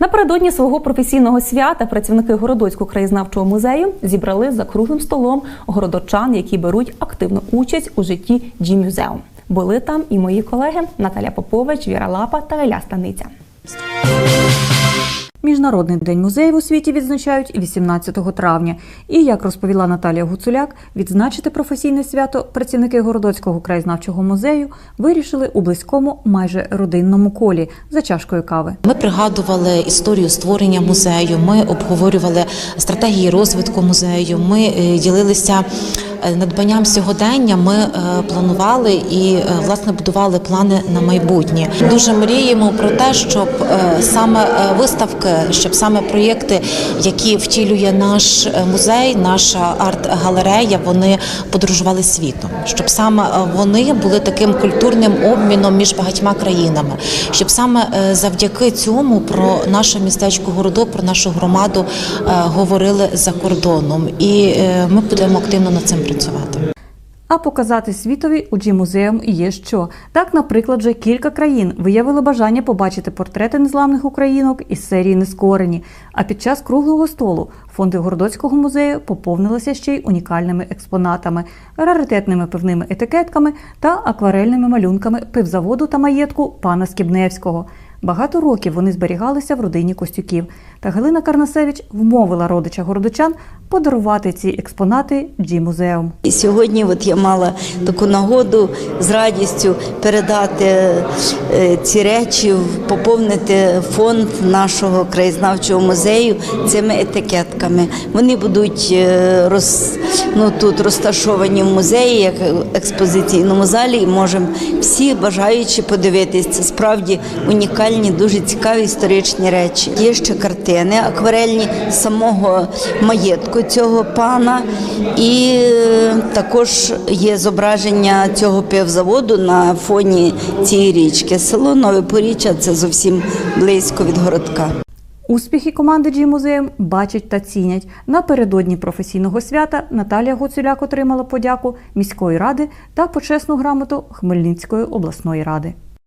Напередодні свого професійного свята працівники Городоцького краєзнавчого музею зібрали за круглим столом городочан, які беруть активну участь у житті Джі-мюзеум. Були там і мої колеги Наталя Попович, Віра Лапа та Еля Станиця. Міжнародний день музеїв у світі відзначають 18 травня. І, як розповіла Наталія Гуцуляк, відзначити професійне свято працівники Городоцького краєзнавчого музею вирішили у близькому, майже родинному колі за чашкою кави. Ми пригадували історію створення музею. Ми обговорювали стратегії розвитку музею. Ми е, ділилися надбанням сьогодення. Ми е, планували і е, власне будували плани на майбутнє. Дуже мріємо про те, щоб е, саме е, виставки, щоб саме проєкти, які втілює наш е, музей, наша арт-галерея, вони подорожували світом, щоб саме е, вони були таким культурним обміном між багатьма країнами, щоб саме е, завдяки цьому про наше містечко Городок, про нашу громаду е, говорили за кордоном, і е, ми будемо активно над цим працювати. А показати світові у Джі-музеум є що. Так, наприклад, вже кілька країн виявили бажання побачити портрети незламних українок із серії Нескорені. А під час круглого столу фонди Городоцького музею поповнилися ще й унікальними експонатами, раритетними пивними етикетками та акварельними малюнками пивзаводу та маєтку пана Скібневського. Багато років вони зберігалися в родині Костюків. Та Галина Карнасевич вмовила родича городочан подарувати ці експонати Джі-музеум. І сьогодні от я мала таку нагоду з радістю передати е, ці речі, поповнити фонд нашого краєзнавчого музею цими етикетками. Вони будуть е, роз, ну, тут розташовані в музеї, як експозиційному залі, і можемо всі бажаючі подивитись. Це справді унікальні, дуже цікаві історичні речі. Є ще картини акварельні самого маєтку цього пана, і е, також є зображення цього півзаводу на фоні цієї річки. Село Нове Поріччя це зовсім близько від городка. Успіхи команди Джі-музеум бачать та цінять. Напередодні професійного свята Наталія Гуцуляк отримала подяку міської ради та почесну грамоту Хмельницької обласної ради.